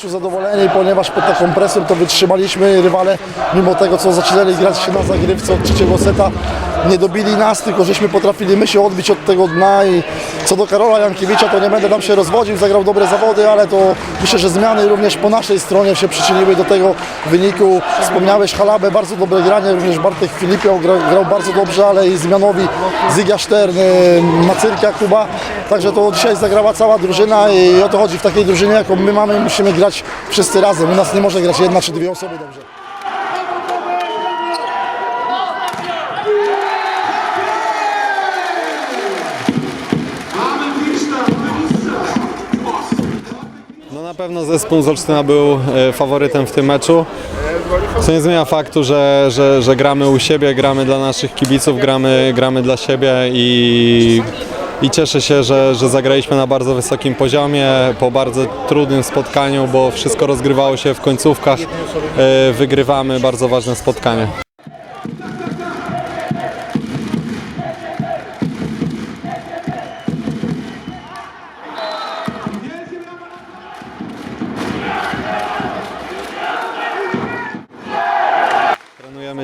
zadowoleni, ponieważ pod taką presją to wytrzymaliśmy. Rywale, mimo tego co zaczynali grać się na zagrywce od trzeciego seta, nie dobili nas, tylko żeśmy potrafili my się odbić od tego dna i co do Karola Jankiewicza, to nie będę tam się rozwodził, zagrał dobre zawody, ale to myślę, że zmiany również po naszej stronie się przyczyniły do tego wyniku. Wspomniałeś Halabę, bardzo dobre granie, również Bartek Filipio grał, grał bardzo dobrze, ale i zmianowi Zygia Stern, y, Macyrka, Kuba, także to dzisiaj zagrała cała drużyna i o to chodzi w takiej drużynie, jaką my mamy, musimy grać wszyscy razem. U nas nie może grać jedna czy dwie osoby dobrze. Na pewno zespół z Olsztyna był e, faworytem w tym meczu. Co nie zmienia faktu, że, że, że gramy u siebie, gramy dla naszych kibiców, gramy, gramy dla siebie i, i cieszę się, że, że zagraliśmy na bardzo wysokim poziomie, po bardzo trudnym spotkaniu, bo wszystko rozgrywało się w końcówkach. E, Wygrywamy bardzo ważne spotkanie.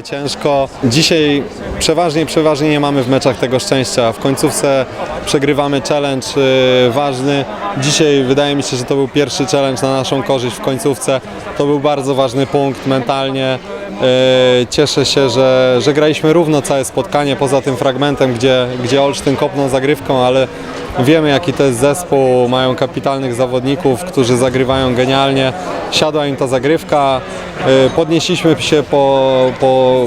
Ciężko. Dzisiaj przeważnie, przeważnie nie mamy w meczach tego szczęścia. W końcówce przegrywamy challenge y, ważny. Dzisiaj wydaje mi się, że to był pierwszy challenge na naszą korzyść w końcówce. To był bardzo ważny punkt mentalnie. Y, Cieszę się, że, że graliśmy równo całe spotkanie, poza tym fragmentem, gdzie, gdzie Olsztyn kopnął zagrywką, ale wiemy jaki to jest zespół, mają kapitalnych zawodników, którzy zagrywają genialnie. Siadła im ta zagrywka, y, podnieśliśmy się po, po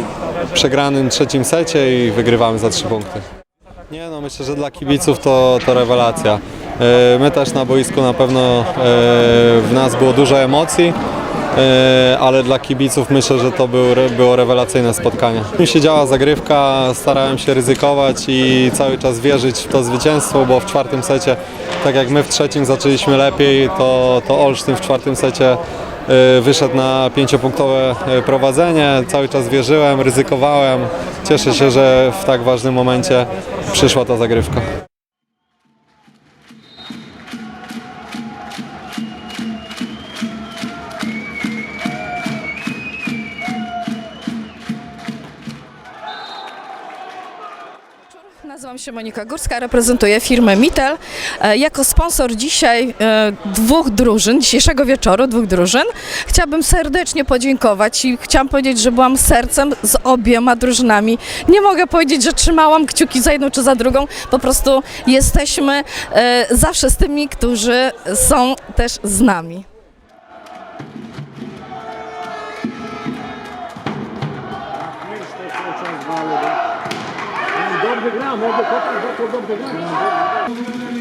przegranym trzecim secie i wygrywamy za trzy punkty. Nie no, myślę, że dla kibiców to, to rewelacja. Y, My też na boisku na pewno y, w nas było dużo emocji, ale dla kibiców myślę, że to był, było rewelacyjne spotkanie. Mi się działa zagrywka, starałem się ryzykować i cały czas wierzyć w to zwycięstwo, bo w czwartym secie, tak jak my w trzecim zaczęliśmy lepiej, to, to Olsztyn w czwartym secie y, wyszedł na pięciopunktowe y, prowadzenie. Cały czas wierzyłem, ryzykowałem. Cieszę się, że w tak ważnym momencie przyszła ta zagrywka. Nazywam się Monika Górska, reprezentuję firmę Mitel. E, Jako sponsor dzisiaj e, dwóch drużyn, dzisiejszego wieczoru dwóch drużyn, chciałabym serdecznie podziękować i chciałam powiedzieć, że byłam sercem z obiema drużynami. Nie mogę powiedzieć, że trzymałam kciuki za jedną czy za drugą, po prostu jesteśmy e, zawsze z tymi, którzy są też z nami. Dobrze gra, może chłopak zaczął dobrze grać.